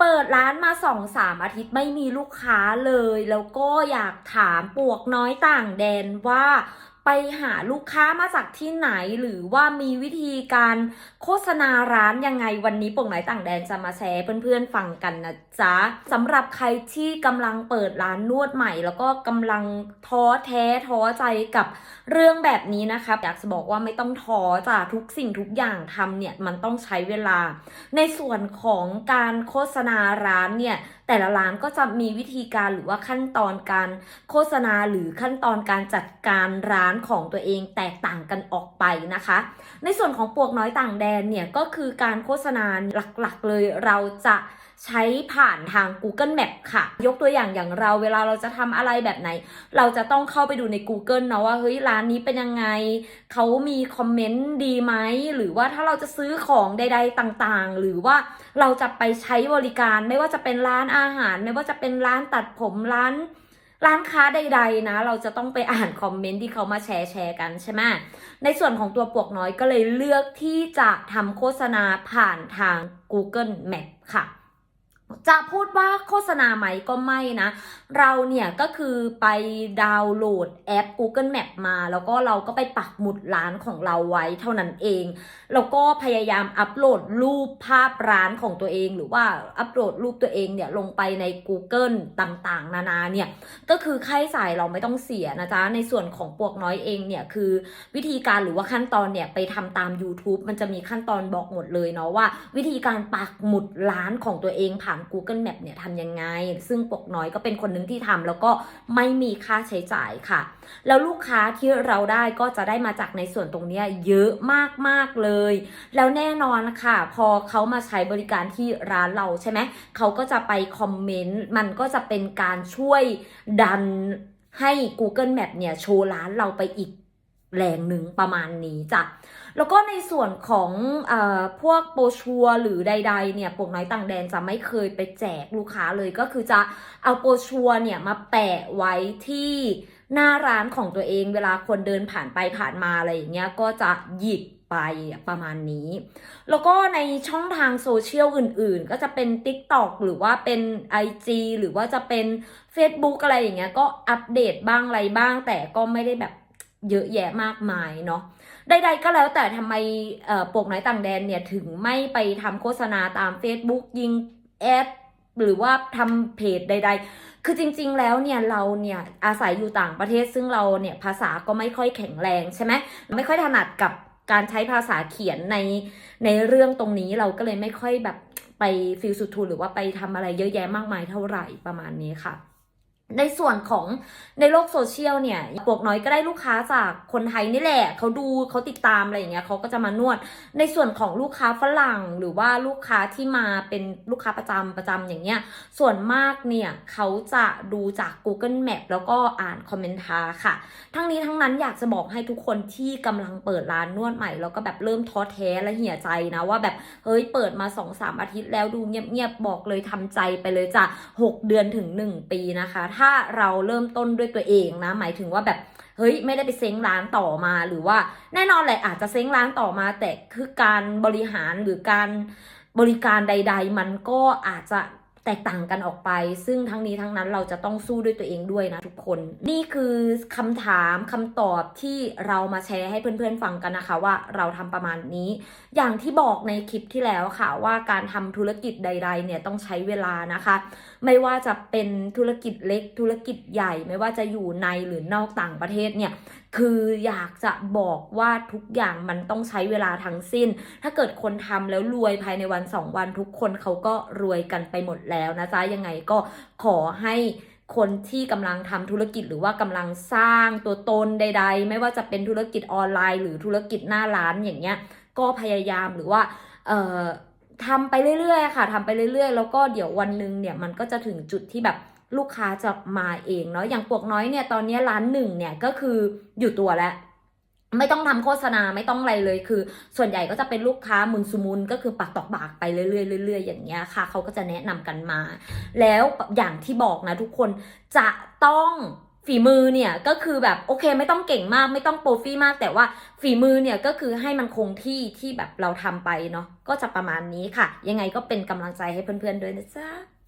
เปิดร้านมาสองสามอาทิตย์ไม่มีลูกค้าเลย แล้วก็อยากถามปวกน้อยต่างแดนว่า ไปหาลูกค้ามาจากที่ไหนหรือว่ามีวิธีการโฆษณาร้านยังไงวันนี้ปวกน้อยต่างแดนจะมาแชร์เพื่อนๆฟังกันนะจ๊ะสำหรับใครที่กำลังเปิดร้านนวดใหม่ แล้วก็กำลังท้อแท้ท้อใจกับเรื่องแบบนี้นะครับอยากจะบอกว่าไม่ต้องท้อจ้ะทุกสิ่งทุกอย่างทำเนี่ยมันต้องใช้เวลา ในส่วนของการโฆษณาร้านเนี่ยแต่ละร้านก็จะมีวิธีการหรือว่าขั้นตอนการโฆษณาหรือขั้นตอนการจัดการร้านของตัวเองแตกต่างกันออกไปนะคะ ในส่วนของปวกน้อยต่างแดนเนี่ยก็คือการโฆษณาหลักๆเลยเราจะใช้ผ่านทาง Google Map ค่ะ ยกตัวอย่างอย่างเราเวลาเราจะทำอะไรแบบไหน เราจะต้องเข้าไปดูใน Google เนาะว่าเฮ้ยร้านนี้เป็นยังไง เขามีคอมเมนต์ดีไหม หรือว่าถ้าเราจะซื้อของใด ๆ ต่างๆ หรือว่าเราจะไปใช้บริการไม่ว่าจะเป็นร้านอาหาร ไม่ว่าจะเป็นร้านตัดผมร้าน ร้านค้าใด ๆ นะ เราจะต้องไปอ่านคอมเมนต์ที่เขามาแชร์แชร์กันใช่ไหมในส่วนของตัวปวกน้อยก็เลยเลือกที่จะทำโฆษณาผ่านทาง Google Map ค่ะ จะพูดว่าโฆษณาไหมก็ไม่นะ เราเนี่ยก็คือไปดาวน์โหลดแอป Google Map มา แล้วก็เราก็ไปปักหมุดร้านของเราไว้เท่านั้นเอง แล้วก็พยายามอัปโหลดรูปภาพร้านของตัวเอง หรือว่าอัปโหลดรูปตัวเองเนี่ยลงไปใน Google ต่างๆ นานาเนี่ย ก็คือค่าใช้จ่ายเราไม่ต้องเสียนะจ๊ะ ในส่วนของปวกน้อยเองเนี่ยคือวิธีการหรือว่าขั้นตอนเนี่ยไปทำตาม YouTube มันจะมีขั้นตอนบอกหมดเลยเนาะว่า วิธีการปักหมุดร้านของตัวเองผ่าน Google Map เนี่ยทำยังไง ซึ่งปกน้อยก็เป็นคนหนึ่งที่ทำแล้วก็ไม่มีค่าใช้จ่ายค่ะ แล้วลูกค้าที่เราได้ก็จะได้มาจากในส่วนตรงนี้เยอะมากๆเลย แล้วแน่นอนค่ะ พอเขามาใช้บริการที่ร้านเราใช่ไหมเขาก็จะไปคอมเมนต์มันก็จะเป็นการช่วยดันให้ Google Map เนี่ยโชว์ร้านเราไปอีก แรงหนึ่งประมาณนี้จ้ะ แล้วก็ในส่วนของอพวกโปรชัวหรือใด ๆ เนี่ยปกน้อยต่างแดนจะไม่เคยไปแจกลูกค้าเลยก็คือจะเอาโปรชัวเนี่ยมาแปะไว้ที่หน้าร้านของตัวเองเวลาคนเดินผ่านไปผ่านมาอะไรอย่างเงี้ยก็จะหยิบไปประมาณนี้ แล้วก็ในช่องทางโซเชียลอื่นๆ ก็จะเป็น TikTok หรือว่าเป็น IG หรือว่าจะเป็น Facebook อะไรอย่างเงี้ยก็อัปเดตบ้างอะไรบ้างแต่ก็ไม่ได้แบบ เยอะแยะมากมายเนาะใดๆก็แล้วแต่ทำไมเอ่อปกน้อยต่างแดนเนี่ยถึงไม่ไปทำโฆษณาตาม Facebook ยิงแอดหรือว่าทำเพจใด ๆ คือจริง ๆ แล้วเนี่ยเราเนี่ยอาศัยอยู่ต่างประเทศซึ่งเราเนี่ยภาษาก็ไม่ค่อยแข็งแรงใช่ไหมไม่ค่อยถนัดกับการใช้ภาษาเขียนในในเรื่องตรงนี้เราก็เลยไม่ค่อยแบบไปฟิลสุดทูหรือว่าไปทำอะไรเยอะแยะมากมายเท่าไหร่ประมาณนี้ค่ะ ในส่วนของในโลกโซเชียลเนี่ยปวกน้อยก็ได้ลูกค้าจากคนไทยนี่แหละเขาดูเขาติดตามอะไรอย่างเงี้ยเขาก็จะมานวด ในส่วนของลูกค้าฝรั่งหรือว่าลูกค้าที่มาเป็นลูกค้าประจำประจำอย่างเงี้ยส่วนมากเนี่ยเขาจะดูจาก Google Map แล้วก็อ่านคอมเมนต์ทาค่ะ ทั้งนี้ทั้งนั้นอยากจะบอกให้ทุกคนที่กำลังเปิดร้านนวดใหม่ แล้วก็แบบเริ่มท้อแท้และเหี่ยใจนะว่าแบบเฮ้ยเปิดมา2อสามอาทิตย์แล้วดูเงียบๆบอกเลยทำใจไปเลยจ้ะ6เดือนถึง 1 ปีนะคะถ้าเราเริ่มต้นด้วยตัวเองนะ หมายถึงว่าแบบเฮ้ยไม่ได้ไปเซ้งร้านต่อมาหรือว่าแน่นอนแหละอาจจะเซ้งร้านต่อมา แต่คือการบริหารหรือการบริการใด ๆ มันก็อาจจะ แตกต่างกันออกไป ซึ่งทั้งนี้ทั้งนั้นเราจะต้องสู้ด้วยตัวเองด้วยนะทุกคน นี่คือคำถามคำตอบที่เรามาแชร์ให้เพื่อนๆฟังกันนะคะว่าเราทำประมาณนี้ อย่างที่บอกในคลิปที่แล้วค่ะว่าการทำธุรกิจใด ๆ เนี่ยต้องใช้เวลานะคะ ไม่ว่าจะเป็นธุรกิจเล็กธุรกิจใหญ่ ไม่ว่าจะอยู่ในหรือนอกต่างประเทศเนี่ยคืออยากจะบอกว่าทุกอย่างมันต้องใช้เวลาทั้งสิ้น ถ้าเกิดคนทำแล้วรวยภายในวันสองวันทุกคนเขาก็รวยกันไปหมดแล้วนะจ๊ะยังไงก็ขอให้คนที่กำลังทำธุรกิจหรือว่ากำลังสร้างตัวตนใด ๆ ไม่ว่าจะเป็นธุรกิจออนไลน์ หรือธุรกิจหน้าร้านอย่างเงี้ย ก็พยายามหรือว่า เอ่อทำไปเรื่อยๆค่ะทำไปเรื่อยๆ แล้วก็เดี๋ยววันหนึ่งเนี่ยมันก็จะถึงจุดที่แบบ ลูกค้าจะมาเองเนาะอย่างปวกน้อยเนี่ยตอนนี้ร้านหนึ่งเนี่ยก็คืออยู่ตัวแล้วไม่ต้องทำโฆษณาไม่ต้องอะไรเลยคือ ส่วนใหญ่ก็จะเป็นลูกค้ามุนซุมุนก็คือปักตอกบากไปเรื่อยๆเรื่อยๆอย่างเงี้ยค่ะเขาก็จะแนะนำกันมา แล้วอย่างที่บอกนะทุกคนจะต้องฝีมือเนี่ยก็คือแบบโอเคไม่ต้องเก่งมากไม่ต้องโปรฟี่มาก แต่ว่าฝีมือเนี่ยก็คือให้มันคงที่ที่แบบเราทำไปเนาะก็จะประมาณนี้ค่ะ ยังไงก็เป็นกำลังใจให้เพื่อนๆด้วยนะจ๊ะ